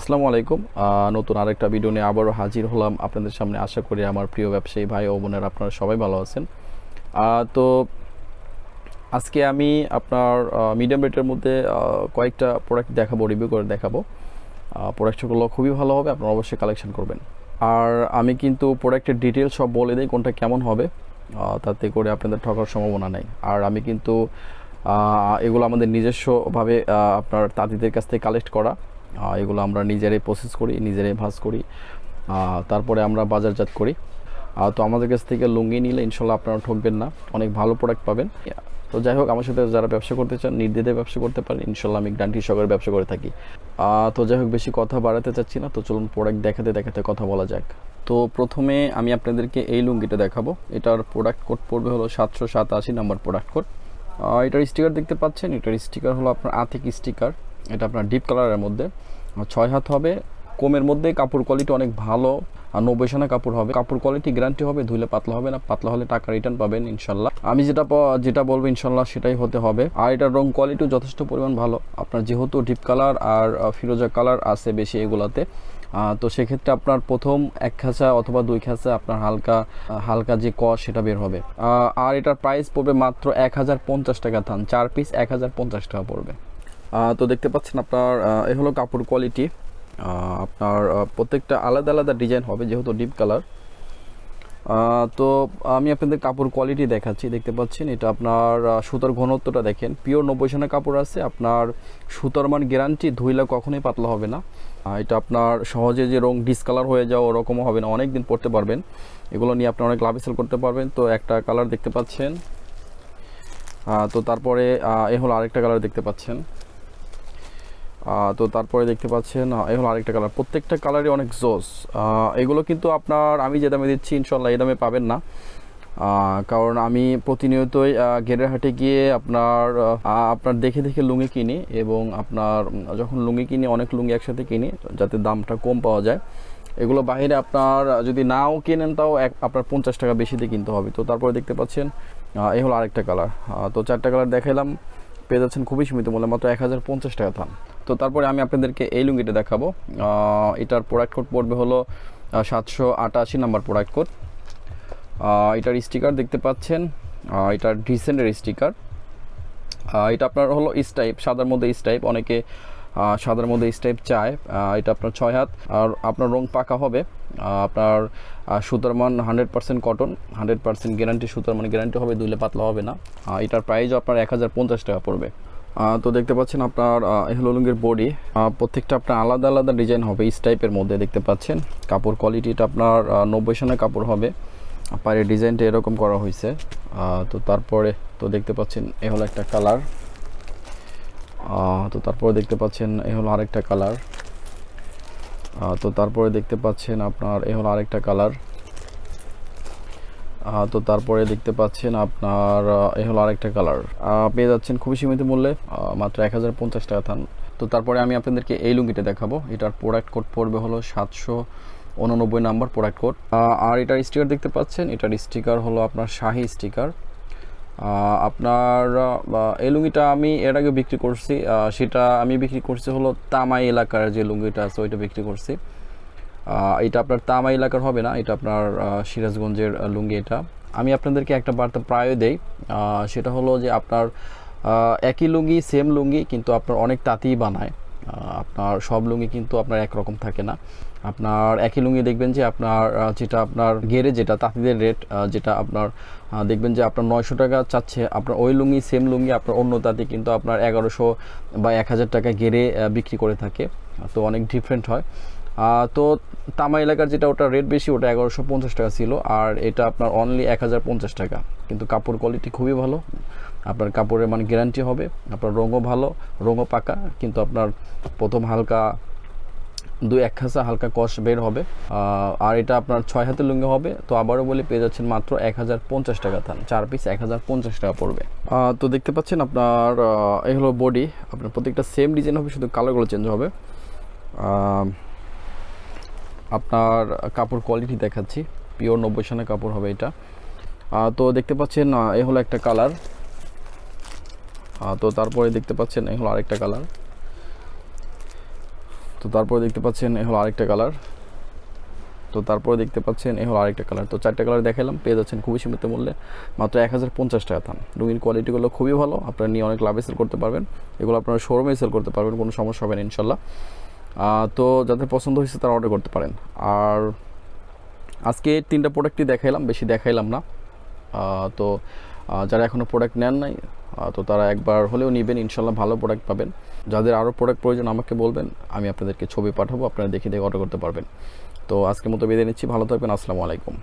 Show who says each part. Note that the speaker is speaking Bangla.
Speaker 1: আসসালামু আলাইকুম। নতুন আরেকটা ভিডিও নিয়ে আবারও হাজির হলাম আপনাদের সামনে। আশা করি আমার প্রিয় ব্যবসায়ী ভাই ও বোনেরা আপনারা সবাই ভালো আছেন। তো আজকে আমি আপনার মিডিয়াম রেটের মধ্যে কয়েকটা প্রোডাক্ট দেখাবো রিভিউ করে দেখাবো। প্রোডাক্টগুলো খুবই ভালো হবে, আপনারা অবশ্যই কালেকশন করবেন। আর আমি কিন্তু প্রোডাক্টের ডিটেলস সব বলে দিই কোনটা কেমন হবে তাতে করে আপনাদের ঠকার সম্ভাবনা নেই। আর আমি কিন্তু এগুলো আমাদের নিজস্বভাবে আপনার তাঁতিদের কাছ থেকে কালেক্ট করা। এগুলো আমরা নিজেরাই প্রসেস করি, নিজেরাই ভাজ করি তারপরে আমরা বাজারজাত করি। তো আমাদের কাছ থেকে লুঙ্গি নিলে ইনশাল্লাহ আপনারা ঠকবেন না, অনেক ভালো প্রোডাক্ট পাবেন। তো যাই হোক, আমার সাথে যারা ব্যবসা করতে চান, নির্দ্বিধায় ব্যবসা করতে পারেন, ইনশাল্লাহ আমি গ্যারান্টি সহকারে ব্যবসা করে থাকি। তো যাই হোক, বেশি কথা বাড়াতে চাচ্ছি না, তো চলুন প্রোডাক্ট দেখাতে দেখাতে কথা বলা যাক। তো প্রথমে আমি আপনাদেরকে এই লুঙ্গিটা দেখাবো। এটার প্রোডাক্ট কোড পড়বে হলো সাতশো সাতাশি নাম্বার প্রোডাক্ট কোড এটার স্টিকার দেখতে পাচ্ছেন? এটার স্টিকার হলো আপনার আর্থিক স্টিকার এটা আপনার ডিপ কালারের মধ্যে। ছয় হাত হবে। কমের মধ্যে কাপড় কোয়ালিটি অনেক ভালো। আর নব্বই সানা কাপড় হবে। কাপড় কোয়ালিটি গ্যারান্টি হবে ধুলে পাতলা হবে না। পাতলা হলে টাকা রিটার্ন পাবেন ইনশাল্লাহ। আমি যেটা যেটা বলব ইনশাল্লাহ, সেটাই হতে হবে। আর এটার রং কোয়ালিটিও যথেষ্ট পরিমাণ ভালো। আপনার যেহেতু ডিপ কালার আর ফিরোজা কালার আছে বেশি এগুলাতে। তো সেক্ষেত্রে আপনার প্রথম এক খাঁচা অথবা দুই খাঁচা আপনার হালকা হালকা যে কস সেটা বের হবে। আর এটার প্রাইস পড়বে মাত্র এক হাজার পঞ্চাশ টাকা থান। চার পিস এক হাজার পঞ্চাশ টাকা পড়বে। তো দেখতে পাচ্ছেন আপনার এ হলো কাপড় কোয়ালিটি আপনার প্রত্যেকটা আলাদা আলাদা ডিজাইন হবে যেহেতু ডিপ কালার তো আমি আপনাদের কাপড় কোয়ালিটি দেখাচ্ছি। দেখতে পাচ্ছেন, এটা আপনার সুতার ঘনত্বটা দেখেন। পিওর নব্বই সানা কাপড় আছে। আপনার সুতার মান গ্যারান্টি ধুইলে কখনোই পাতলা হবে না। এটা আপনার সহজে যে রং ডিসকালার হয়ে যাওয়া ওরকমও হবে না। অনেক দিন পরতে পারবেন। এগুলো নিয়ে আপনি অনেক লাভ সেল করতে পারবেন। তো একটা কালার দেখতে পাচ্ছেন। তো তারপরে এ হলো আরেকটা কালার দেখতে পাচ্ছেন। তো তারপরে দেখতে পাচ্ছেন এই হলো আরেকটা কালার প্রত্যেকটা কালারই অনেক জোস। এগুলো কিন্তু আপনার, আমি যে দামে দিচ্ছি ইনশাল্লাহ এই দামে পাবেন না। কারণ আমি প্রতিনিয়তই গেরের হাটে গিয়ে আপনার আপনার দেখে দেখে লুঙ্গি কিনি এবং আপনার যখন লুঙ্গি কিনি, অনেক লুঙ্গি একসাথে কিনি, যাতে দামটা কম পাওয়া যায়। এগুলো বাইরে আপনার যদি নাও কেনেন, তাও এক, আপনার পঞ্চাশ টাকা বেশি দিয়ে কিনতে হবে। তো তারপরে দেখতে পাচ্ছেন এই হলো আরেকটা কালার তো চারটা কালার দেখাইলাম। পেয়ে যাচ্ছেন খুবই সীমিত মূল্যে, মাত্র এক হাজার পঞ্চাশ টাকা থান তো তারপরে আমি আপনাদেরকে এই লুঙ্গিটা দেখাবো। এটার প্রোডাক্ট কোড পড়বে হলো সাতশো আটাশি নাম্বার প্রোডাক্ট কোড এটার স্টিকার দেখতে পাচ্ছেন। এটার ডিসেন্টের স্টিকার এটা আপনার হলো স্টাইপ সাদার মধ্যে স্টাইপ অনেকে সাদার মধ্যে স্টাইপ চায়। এটা আপনার ছয় হাত। আর আপনার রং পাকা হবে। আপনার সুতার মান hundred percent cotton hundred percent guarantee সুতার মান গ্যারান্টি হবে, দুইলে পাতলা হবে না। এটার প্রাইসও আপনার এক হাজার পঞ্চাশ টাকা পড়বে। তো দেখতে পাচ্ছেন আপনার এই বডি প্রত্যেকটা আপনার আলাদা আলাদা ডিজাইন হবে এই টাইপের মধ্যে দেখতে পাচ্ছেন। কাপড় কোয়ালিটিটা আপনার নব্বই সানের কাপড় হবে। পায়ের ডিজাইনটা এরকম করা হয়েছে। তো তারপরে, তো দেখতে পাচ্ছেন এ হলো একটা কালার তো তারপরে দেখতে পাচ্ছেন এ হলো আরেকটা কালার তো তারপরে দেখতে পাচ্ছেন আপনার, এ হলো আরেকটা কালার। তো তারপরে দেখতে পাচ্ছেন আপনার এ হলো আরেকটা কালার। পেয়ে যাচ্ছেন খুবই সীমিত মূল্যে মাত্র এক হাজার পঞ্চাশ টাকা থান। তো তারপরে আমি আপনাদেরকে এই লুঙ্গিটা দেখাবো। এটার প্রোডাক্ট কোড পড়বে হলো সাতশো উননব্বই নাম্বার প্রোডাক্ট কোড আর এটার স্টিকার দেখতে পাচ্ছেন, এটার স্টিকার হলো আপনার শাহি স্টিকার আপনার এই লুঙ্গিটা আমি এর আগে বিক্রি করছি সেটা আমি বিক্রি করছি হলো তামাই এলাকার যে লুঙ্গিটা আছে ওইটা বিক্রি করছি। এটা আপনার তামাই এলাকার হবে না, এটা আপনার সিরাজগঞ্জের লুঙ্গি এটা। আমি আপনাদেরকে একটা বার্তা প্রায় দেই সেটা হলো যে আপনার একই লুঙ্গি সেম লুঙ্গি, কিন্তু আপনার অনেক তাঁতিই বানায়। আপনার সব লুঙ্গি কিন্তু আপনার একরকম থাকে না। আপনার একই লুঙ্গি দেখবেন যে আপনার যেটা আপনার গেরে যেটা, তাঁতিদের রেট যেটা আপনার দেখবেন যে আপনার নয়শো টাকা চাচ্ছে। আপনার ওই লুঙ্গি সেম লুঙ্গি আপনার অন্য তাঁতি কিন্তু আপনার এগারোশো বা এক হাজার টাকা গেরে বিক্রি করে থাকে। তো অনেক ডিফারেন্ট হয়। তো তামা এলাকার যেটা ওটা রেট বেশি, ওটা এগারোশো পঞ্চাশ টাকা ছিল। আর এটা আপনার অনলি এক হাজার পঞ্চাশ টাকা। কিন্তু কাপড় কোয়ালিটি খুবই ভালো। আপনার কাপড়ের মানে গ্যারান্টি হবে, আপনার রঙও ভালো, রঙও পাকা, কিন্তু আপনার প্রথম হালকা দুই এক খাসা হালকা কষ বের হবে। আর এটা আপনার ছয় হাতে লুঙ্গি হবে, তো আবারও বলে পেয়ে যাচ্ছেন মাত্র এক হাজার পঞ্চাশ টাকা থান চার পিস এক হাজার পঞ্চাশ টাকা পড়বে। তো দেখতে পাচ্ছেন আপনার এই হলো বডি আপনার প্রত্যেকটা সেম ডিজাইন হবে, শুধু কালারগুলো চেঞ্জ হবে। আপনার কাপড় কোয়ালিটি দেখাচ্ছি পিওর নব্বই সানের কাপড় হবে এটা। তো দেখতে পাচ্ছেন এ হলো একটা কালার তো তারপরে দেখতে পাচ্ছেন এই হলো আরেকটা কালার। তো তারপরে দেখতে পাচ্ছেন এ হলো আরেকটা কালার। তো তারপরে দেখতে পাচ্ছেন এ হলো আরেকটা কালার। তো চারটা কালার দেখালাম, পেয়ে যাচ্ছেন খুবই সীমিত মূল্যে। মাত্র এক হাজার পঞ্চাশ টাকা থান রঙিন কোয়ালিটিগুলো খুবই ভালো, আপনারা নিয়ে অনেক লাভে সেল করতে পারবেন। এগুলো আপনারা শোরুমে সেল করতে পারবেন, কোনো সমস্যা হবে না, ইনশাল্লাহ। তো যাদের পছন্দ হয়েছে তারা অর্ডার করতে পারেন। আর আজকে তিনটা প্রোডাক্টই দেখাইলাম, বেশি দেখাইলাম না। তো যারা এখনও প্রোডাক্ট নেন নাই তো তারা একবার হলেও নেবেন, ইনশাল্লাহ ভালো প্রোডাক্ট পাবেন। যাদের আরও প্রোডাক্ট প্রয়োজন আমাকে বলবেন, আমি আপনাদেরকে ছবি পাঠাবো, আপনারা দেখে দেখে অর্ডার করতে পারবেন। তো আজকের মতো বেঁধে নিচ্ছি, ভালো থাকবেন, আসসালামু আলাইকুম।